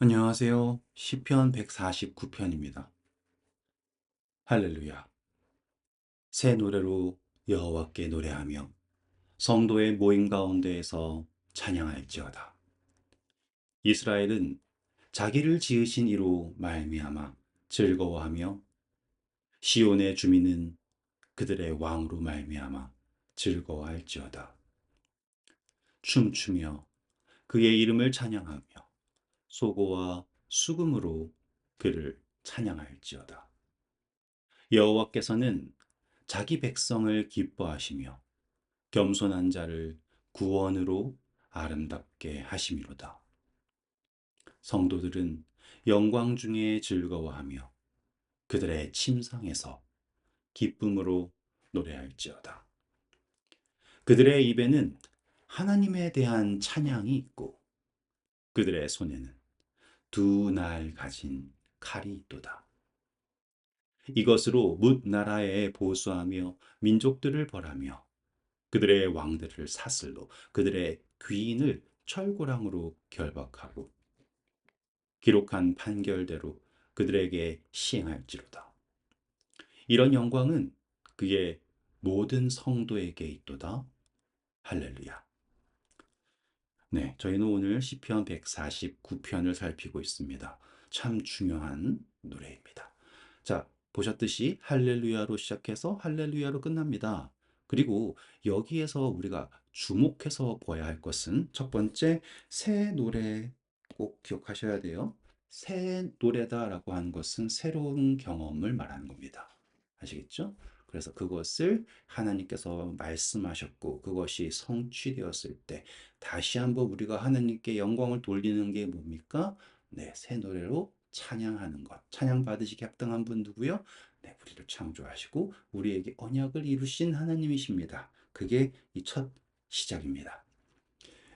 안녕하세요. 시편 149편입니다. 할렐루야. 새 노래로 여호와께 노래하며 성도의 모임 가운데에서 찬양할지어다. 이스라엘은 자기를 지으신 이로 말미암아 즐거워하며 시온의 주민은 그들의 왕으로 말미암아 즐거워할지어다. 춤추며 그의 이름을 찬양하며 소고와 수금으로 그를 찬양할지어다. 여호와께서는 자기 백성을 기뻐하시며 겸손한 자를 구원으로 아름답게 하심이로다. 성도들은 영광 중에 즐거워하며 그들의 침상에서 기쁨으로 노래할지어다. 그들의 입에는 하나님에 대한 찬양이 있고 그들의 손에는 두 날 가진 칼이 있도다. 이것으로 뭇 나라에 보수하며 민족들을 벌하며 그들의 왕들을 사슬로 그들의 귀인을 철고랑으로 결박하고 기록한 판결대로 그들에게 시행할지로다. 이런 영광은 그의 모든 성도에게 있도다. 할렐루야. 네, 저희는 오늘 시편 149편을 살피고 있습니다. 참 중요한 노래입니다. 자, 보셨듯이 할렐루야로 시작해서 할렐루야로 끝납니다. 그리고 여기에서 우리가 주목해서 보아야 할 것은 첫 번째 새 노래 꼭 기억하셔야 돼요. 새 노래다라고 하는 것은 새로운 경험을 말하는 겁니다. 아시겠죠? 그래서 그것을 하나님께서 말씀하셨고 그것이 성취되었을 때 다시 한번 우리가 하나님께 영광을 돌리는 게 뭡니까? 네, 새 노래로 찬양하는 것. 찬양 받으시기 합당한 분 누구요? 네, 우리를 창조하시고 우리에게 언약을 이루신 하나님이십니다. 그게 이 첫 시작입니다.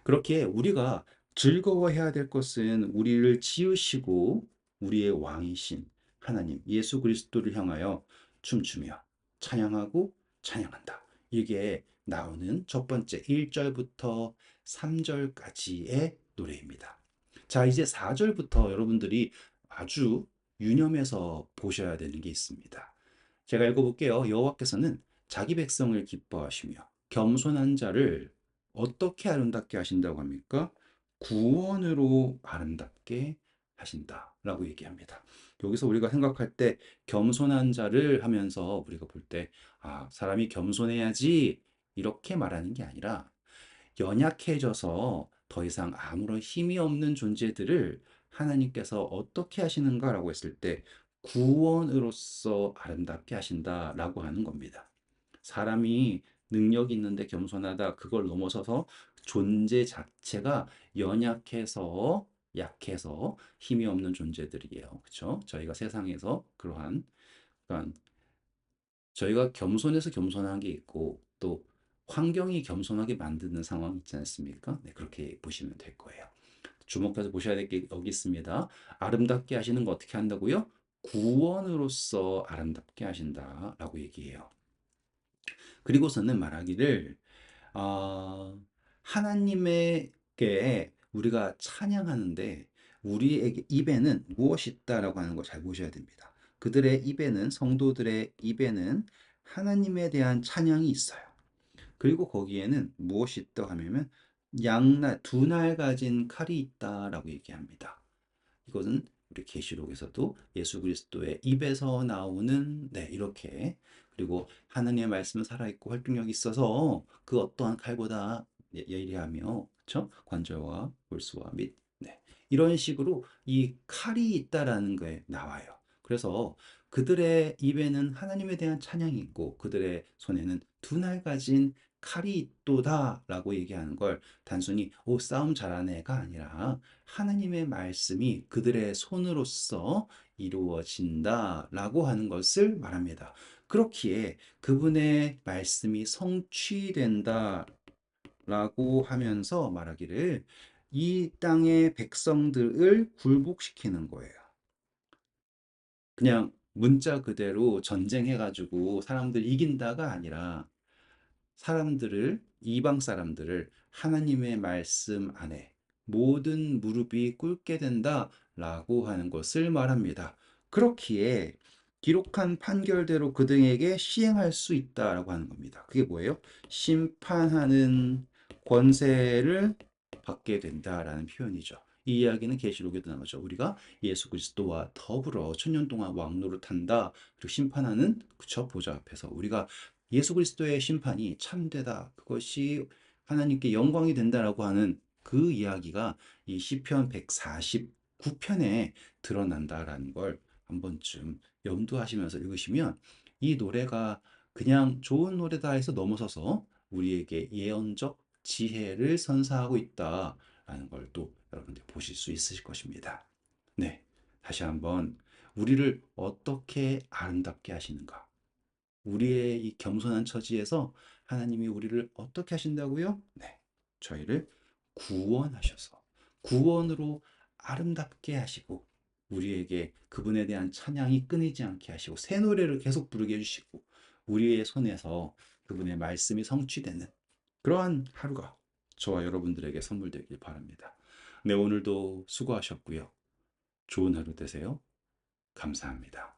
그렇게 우리가 즐거워해야 될 것은 우리를 지으시고 우리의 왕이신 하나님 예수 그리스도를 향하여 춤추며 찬양하고 찬양한다. 이게 나오는 첫 번째 1절부터 3절까지의 노래입니다. 자, 이제 4절부터 여러분들이 아주 유념해서 보셔야 되는 게 있습니다. 제가 읽어볼게요. 여호와께서는 자기 백성을 기뻐하시며 겸손한 자를 어떻게 아름답게 하신다고 합니까? 구원으로 아름답게 하신다라고 얘기합니다. 여기서 우리가 생각할 때 겸손한 자를 하면서 우리가 볼 때, 아, 사람이 겸손해야지 이렇게 말하는 게 아니라 연약해져서 더 이상 아무런 힘이 없는 존재들을 하나님께서 어떻게 하시는가라고 했을 때 구원으로서 아름답게 하신다라고 하는 겁니다. 사람이 능력 있는데 겸손하다 그걸 넘어서서 존재 자체가 연약해서 약해서 힘이 없는 존재들이에요. 그렇죠? 저희가 세상에서 그러한 저희가 겸손해서 겸손한 게 있고 또 환경이 겸손하게 만드는 상황이 있지 않습니까? 네, 그렇게 보시면 될 거예요. 주목해서 보셔야 될 게 여기 있습니다. 아름답게 하시는 거 어떻게 한다고요? 구원으로서 아름답게 하신다라고 얘기해요. 그리고서는 말하기를 어, 하나님에게 우리가 찬양하는데 우리에게 입에는 무엇이 있다라고 하는 걸 잘 보셔야 됩니다. 그들의 입에는 성도들의 입에는 하나님에 대한 찬양이 있어요. 그리고 거기에는 무엇이 있다 하면 양날 두 날 가진 칼이 있다라고 얘기합니다. 이것은 우리 계시록에서도 예수 그리스도의 입에서 나오는 네 이렇게 그리고 하나님의 말씀은 살아있고 활동력이 있어서 그 어떠한 칼보다 예, 예리하며 그렇죠? 관절과 골수와 및 네. 이런 식으로 이 칼이 있다라는 거에 나와요. 그래서 그들의 입에는 하나님에 대한 찬양이 있고 그들의 손에는 두 날 가진 칼이 있도다라고 얘기하는 걸 단순히 오 싸움 잘하는 애가 아니라 하나님의 말씀이 그들의 손으로서 이루어진다라고 하는 것을 말합니다. 그렇기에 그분의 말씀이 성취된다 라고 하면서 말하기를 이 땅의 백성들을 굴복시키는 거예요. 그냥 문자 그대로 전쟁해가지고 사람들 이긴다가 아니라 사람들을, 이방 사람들을 하나님의 말씀 안에 모든 무릎이 꿇게 된다 라고 하는 것을 말합니다. 그렇기에 기록한 판결대로 그들에게 시행할 수 있다라고 하는 겁니다. 그게 뭐예요? 심판하는 권세를 받게 된다라는 표현이죠. 이 이야기는 계시록에도 나오죠. 우리가 예수 그리스도와 더불어 천년 동안 왕노릇한다. 그리고 심판하는 그쵸 보좌 앞에서 우리가 예수 그리스도의 심판이 참되다. 그것이 하나님께 영광이 된다라고 하는 그 이야기가 이 시편 149편에 드러난다라는 걸 한 번쯤 염두하시면서 읽으시면 이 노래가 그냥 좋은 노래다 해서 넘어서서 우리에게 예언적 지혜를 선사하고 있다라는 걸 또 여러분들 보실 수 있으실 것입니다. 네. 다시 한번 우리를 어떻게 아름답게 하시는가? 우리의 이 겸손한 처지에서 하나님이 우리를 어떻게 하신다고요? 네. 저희를 구원하셔서 구원으로 아름답게 하시고 우리에게 그분에 대한 찬양이 끊이지 않게 하시고 새 노래를 계속 부르게 해주시고 우리의 손에서 그분의 말씀이 성취되는 그러한 하루가 저와 여러분들에게 선물되길 바랍니다. 네, 오늘도 수고하셨고요. 좋은 하루 되세요. 감사합니다.